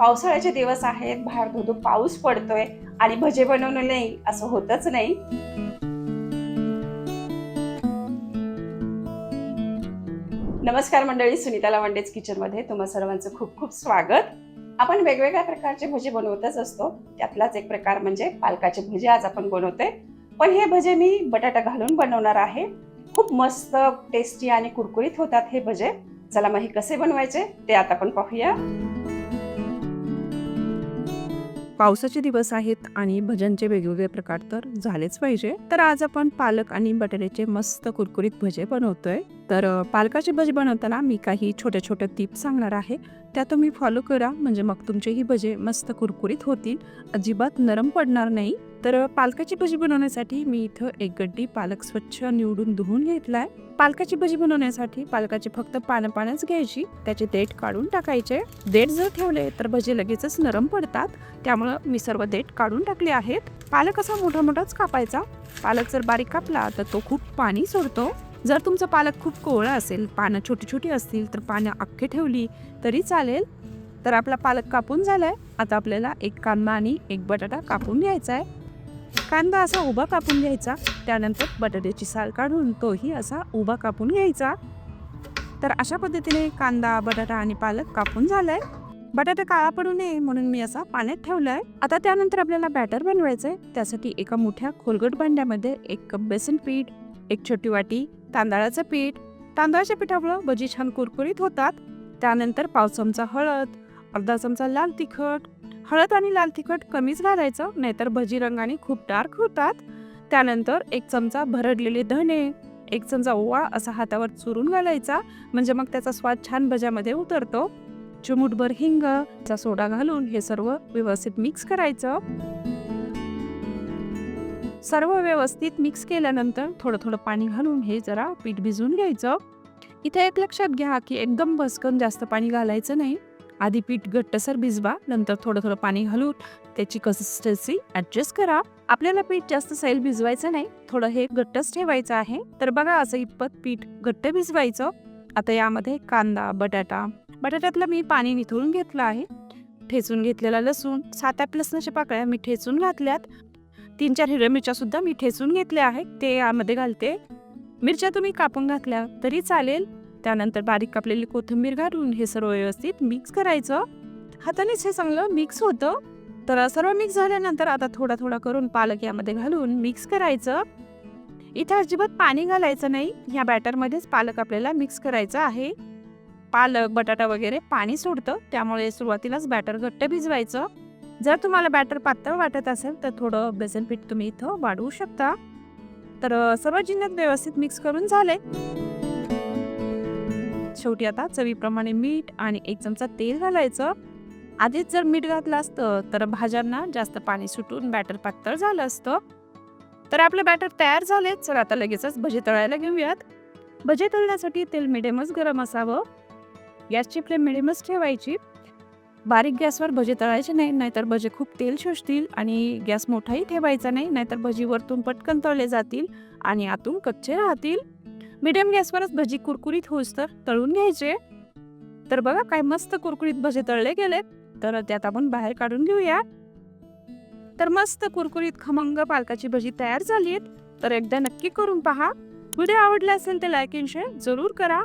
पावसाळ्याचे दिवस आहेत बाहेर धोधो पाऊस पडतोय आणि भजे बनवणं नाही असं होतच नाही. नमस्कार मंडळी सुनीता लावंडेज किचनमध्ये तुम्हा सर्वांचं खूप खूप स्वागत. आपण वेगवेगळ्या प्रकारचे भजे बनवतच असतो. त्यातलाच एक प्रकार म्हणजे पालकाचे भजे आज आपण बनवतोय. पण हे भजे मी बटाटा घालून बनवणार आहे. खूप मस्त टेस्टी आणि कुरकुरीत होतात हे भजे. चला मग हे कसे बनवायचे ते आता आपण पाहूया. पावसाचे दिवस आहेत आणि भजनचे वेगवेगळे प्रकार तर झालेच पाहिजे. तर आज आपण पालक आणि बटाट्याचे मस्त कुरकुरीत भजे बनवतोय. तर पालकाची भजी बनवताना मी काही छोट्या छोट्या टिप्स सांगणार आहे. त्या तुम्ही फॉलो करा. म्हणजे मग तुमचेही भजे मस्त कुरकुरीत होतील. अजिबात नरम पडणार नाही. तर पालकाची भजी बनवण्यासाठी मी इथं एक गड्डी पालक स्वच्छ निवडून धुवून घेतलाय. पालकाची भजी बनवण्यासाठी पालकाची फक्त पानं पानच घ्यायची. त्याचे देठ काढून टाकायचे. देठ जर ठेवले तर भजे लगेचच नरम पडतात. त्यामुळं मी सर्व देठ काढून टाकले आहेत. पालक असा मोठा मोठाच कापायचा. पालक जर बारीक कापला तर तो खूप पाणी सोडतो. जर तुमचा पालक खूप कोवळा असेल पानं छोटी छोटी असतील तर पानं अख्खे ठेवली तरी चालेल. तर आपला पालक कापून झालाय. आता आपल्याला एक कांदा आणि एक बटाटा कापून घ्यायचा आहे. कांदा असा उभा कापून घ्यायचा. त्यानंतर बटाट्याची साल काढून तोही असा उभा कापून घ्यायचा. तर अशा पद्धतीने कांदा बटाटा आणि पालक कापून झालाय. बटाटा काळा पडू नये म्हणून मी असा पाण्यात ठेवलाय. आता त्यानंतर आपल्याला बॅटर बनवायचंय. त्यासाठी एका मोठ्या खोलगट भांड्यामध्ये एक कप बेसन पीठ एक छोटी वाटी तांदळाचं पीठ. तांदळाच्या पिठामुळं भजी छान कुरकुरीत होतात. त्यानंतर पाव चमचा हळद अर्धा चमचा लाल तिखट. हळद आणि लाल तिखट कमीच घालायचं नाहीतर भजी रंगाने खूप डार्क होतात. त्यानंतर एक चमचा भरडलेले धणे एक चमचा ओवा असा हातावर चुरून घालायचा. म्हणजे मग त्याचा स्वाद छान भज्यामध्ये उतरतो. चिमूटभर हिंग चा सोडा घालून हे सर्व व्यवस्थित मिक्स करायचं. सर्व व्यवस्थित मिक्स केल्यानंतर थोडं थोडं पाणी घालून हे जरा पीठ भिजवून घ्यायचं. इथे एक लक्षात घ्या की एकदम भसकन जास्त पाणी घालायचं नाही. आधी पीठ घट्टसर भिजवा नंतर थोडं थोडं पाणी घालून त्याची कन्सिस्टन्सी ऍडजस्ट करा. आपल्याला पीठ जास्त सैल भिजवायचं नाही थोडं हे घट्टच ठेवायचं आहे. तर बघा असं इतपत पीठ घट्ट भिजवायचं. आता यामध्ये कांदा बटाटा बटाट्यातलं मी पाणी निथळून घेतलं आहे. ठेचून घेतलेला लसूण सात आठ लसणाच्या पाकळ्या मी ठेचून घातल्यात. तीन चार हिरव्या मिरच्या सुद्धा मी ठेचून घेतल्या आहेत. ते यामध्ये घालते. मिरच्या तुम्ही कापून घातल्या तरी चालेल. त्यानंतर बारीक कापलेली कोथिंबीर घालून हे सर्व व्यवस्थित मिक्स करायचं. हातानेच हे चांगलं मिक्स होतं. तर सर्व मिक्स झाल्यानंतर आता थोडा थोडा करून पालक यामध्ये घालून मिक्स करायचं. इथे अजिबात पाणी घालायचं नाही. ह्या बॅटरमध्येच पालक आपल्याला मिक्स करायचं आहे. पालक बटाटा वगैरे पाणी सोडतं. त्यामुळे सुरुवातीलाच बॅटर घट्ट भिजवायचं. जर तुम्हाला बॅटर पातळ वाटत असेल तर थोडं बेसन पीठ तुम्ही इथं वाढवू शकता. तर सर्व जिन्नत व्यवस्थित मिक्स करून झाले. शेवटी आता चवीप्रमाणे मीठ आणि एक चमचा तेल घालायचं. आधीच जर मीठ घातलं असतं तर भाज्यांना जास्त पाणी सुटून बॅटर पातळ झालं असतं. तर आपलं बॅटर तयार झाले. चल आता लगेचच भजे तळायला घेऊयात. भजे तळण्यासाठी तेल मिडियमच गरम असावं. गॅसची फ्लेम मिडियमच ठेवायची. बारीक गॅसवर भजे तळायचे नाही नाहीतर भजे खूप तेल शोषतील आणि गॅस मोठाही ठेवायचा नाही नाहीतर भजी वरतून पटकन तळले जातील आणि आतून कच्चे राहतील. मिडियम गॅसवरच भजी कुरकुरीत होस तर तळून घ्यायचे. तर बघा काय मस्त कुरकुरीत भजे तळले गेलेत. तर त्यात आपण बाहेर काढून घेऊया. तर मस्त कुरकुरीत खमंग पालकाची भजी तयार झाली तर एकदा नक्की करून पहा. व्हिडिओ आवडला असेल तर लाईक अँड शेअर जरूर करा.